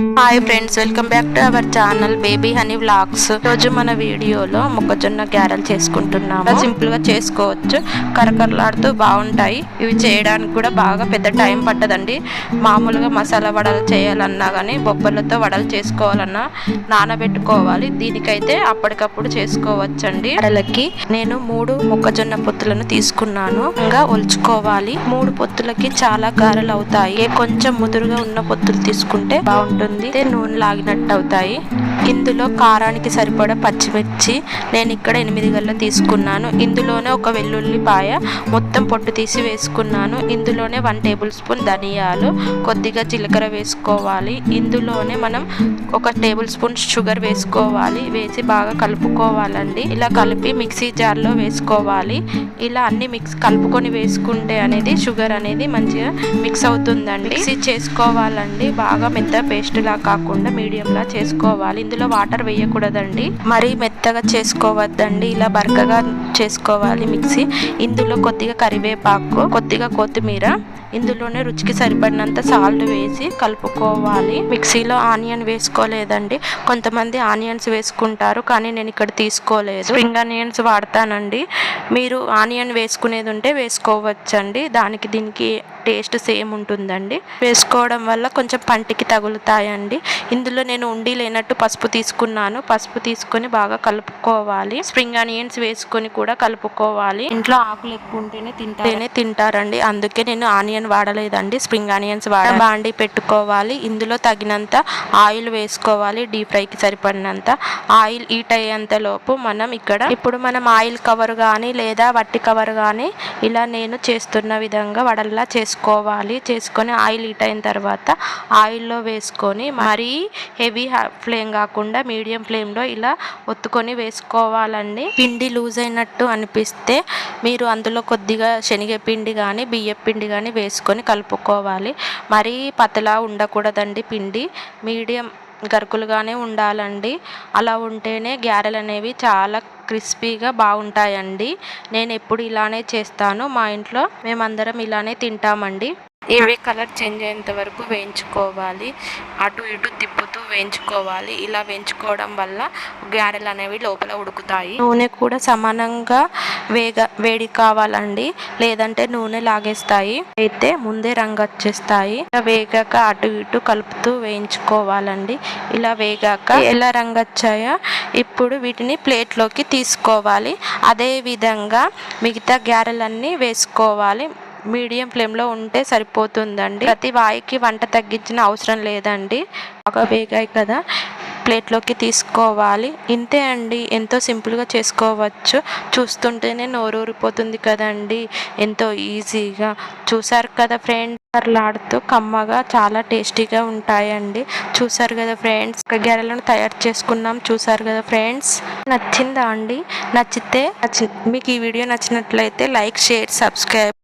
Hi friends welcome back to our channel baby honey vlogs రోజు మన వీడియోలో మొక్కజొన్న గ్యారెలు చేసుకుంటున్నాము. సింపుల్గా చేసుకోవచ్చు. కరకరలాడుతూ బాగుంటాయి. ఇవి చేయడానికి కూడా బాగా పెద్ద టైం పట్టదండి. మామూలుగా మసాలా వడలు చేయాలన్నా కానీ బొబ్బర్లతో వడలు చేసుకోవాలన్నా నానబెట్టుకోవాలి. దీనికైతే అప్పటికప్పుడు చేసుకోవచ్చండి. వడలకి నేను మూడు మొక్కజొన్న పొత్తులను తీసుకున్నాను. ఇంకా ఒలుచుకోవాలి. మూడు పొత్తులకి చాలా గారెలు అవుతాయి. కొంచెం ముదురుగా ఉన్న పొత్తులు తీసుకుంటే బాగుంటుంది. అయితే నూనె లాగినట్టు అవుతాయి. ఇందులో కారానికి సరిపడ పచ్చిమిర్చి నేను ఇక్కడ ఎనిమిది గల్ల తీసుకున్నాను. ఇందులోనే ఒక వెల్లుల్లిపాయ మొత్తం పొట్టు తీసి వేసుకున్నాను. ఇందులోనే వన్ టేబుల్ స్పూన్ ధనియాలు కొద్దిగా జీలకర్ర వేసుకోవాలి. ఇందులోనే మనం ఒక టేబుల్ స్పూన్ షుగర్ వేసుకోవాలి. వేసి బాగా కలుపుకోవాలండి. ఇలా కలిపి మిక్సీ జార్లో వేసుకోవాలి. ఇలా అన్ని మిక్స్ కలుపుకొని వేసుకుంటే అనేది షుగర్ అనేది మంచిగా మిక్స్ అవుతుందండి. మిక్సీ చేసుకోవాలండి. బాగా మెత్త పేస్ట్లా కాకుండా మీడియంలా చేసుకోవాలి. ఇందులో వాటర్ వేయకూడదండి. మరీ మెత్తగా చేసుకోవద్దండి. ఇలా బరకగా చేసుకోవాలి మిక్సీ. ఇందులో కొద్దిగా కరివేపాకు కొద్దిగా కొత్తిమీర ఇందులోనే రుచికి సరిపడినంత సాల్ట్ వేసి కలుపుకోవాలి. మిక్సీలో ఆనియన్ వేసుకోలేదండి. కొంతమంది ఆనియన్స్ వేసుకుంటారు కానీ నేను ఇక్కడ తీసుకోలేదు. స్ప్రింగ్ ఆనియన్స్ వాడతానండి. మీరు ఆనియన్ వేసుకునేది ఉంటే వేసుకోవచ్చండి. దానికి దీనికి టేస్ట్ సేమ్ ఉంటుందండి. వేసుకోవడం వల్ల కొంచెం పంటికి తగులుతాయండి. ఇందులో నేను ఉండి లేనట్టు పసుపు తీసుకున్నాను. పసుపు తీసుకొని బాగా కలుపుకోవాలి. స్ప్రింగ్ ఆనియన్స్ వేసుకొని కూడా కలుపుకోవాలి. ఇంట్లో ఆకులు ఎక్కువ ఉంటేనే తింటేనే తింటారండి. అందుకే నేను ఆనియన్ వాడలేదండి. స్ప్రింగ్ ఆనియన్స్ వాడ బాండి పెట్టుకోవాలి. ఇందులో తగినంత ఆయిల్ వేసుకోవాలి. డీప్ ఫ్రైకి సరిపడినంత ఆయిల్ హీట్ అయ్యేంత లోపు మనం ఇక్కడ ఇప్పుడు మనం ఆయిల్ కవర్ కానీ లేదా వట్టి కవర్ కానీ ఇలా నేను చేస్తున్న విధంగా వడల్లా చేసుకోవాలి చేసుకొని ఆయిల్ హీట్ అయిన తర్వాత ఆయిల్లో వేసుకొని మరీ హెవీ ఫ్లేమ్ కాకుండా మీడియం ఫ్లేమ్లో ఇలా ఒత్తుకొని వేసుకోవాలండి. పిండి లూజ్ అయినట్టు అనిపిస్తే మీరు అందులో కొద్దిగా శనగపిండి కానీ బియ్య పిండి కానీ వేసుకొని కలుపుకోవాలి. మరీ పతలా ఉండకూడదండి పిండి. మీడియం గరుకులుగానే ఉండాలండి. అలా ఉంటేనే గ్యారెలు అనేవి చాలా క్రిస్పీగా బాగుంటాయండి. నేను ఎప్పుడు ఇలానే చేస్తాను. మా ఇంట్లో మేమందరం ఇలానే తింటామండి. ఇవి కలర్ చేంజ్ అయ్యేంత వరకు వేయించుకోవాలి. అటు ఇటు తిప్పుతూ వేయించుకోవాలి. ఇలా వేయించుకోవడం వల్ల గారెలు అనేవి లోపల ఉడుకుతాయి. నూనె కూడా సమానంగా వేగ వేడి కావాలండి. లేదంటే నూనె లాగేస్తాయి. అయితే ముందే రంగు వచ్చేస్తాయి. ఇలా వేగాక అటు ఇటు కలుపుతూ వేయించుకోవాలండి. ఇలా వేగాక ఎలా రంగు వచ్చాయో ఇప్పుడు వీటిని ప్లేట్లోకి తీసుకోవాలి. అదే విధంగా మిగతా గ్యారెలన్నీ వేసుకోవాలి. మీడియం ఫ్లేమ్లో ఉంటే సరిపోతుందండి. ప్రతి వాయికి వంట తగ్గించిన అవసరం లేదండి. బాగా వేగాయి కదా. ప్లేట్లోకి తీసుకోవాలి. ఇంతే అండి. ఎంతో సింపుల్గా చేసుకోవచ్చు. చూస్తుంటేనే నోరూరిపోతుంది కదండి. ఎంతో ఈజీగా. చూసారు కదా ఫ్రెండ్? కరలాడుతూ కమ్మగా చాలా టేస్టీగా ఉంటాయండి. చూసారు కదా ఫ్రెండ్స్ గెరలను తయారు చేసుకున్నాం. చూసారు కదా ఫ్రెండ్స్ నచ్చిందా అండి? నచ్చితే నచ్చి మీకు ఈ వీడియో నచ్చినట్లయితే లైక్ షేర్ సబ్స్క్రైబ్.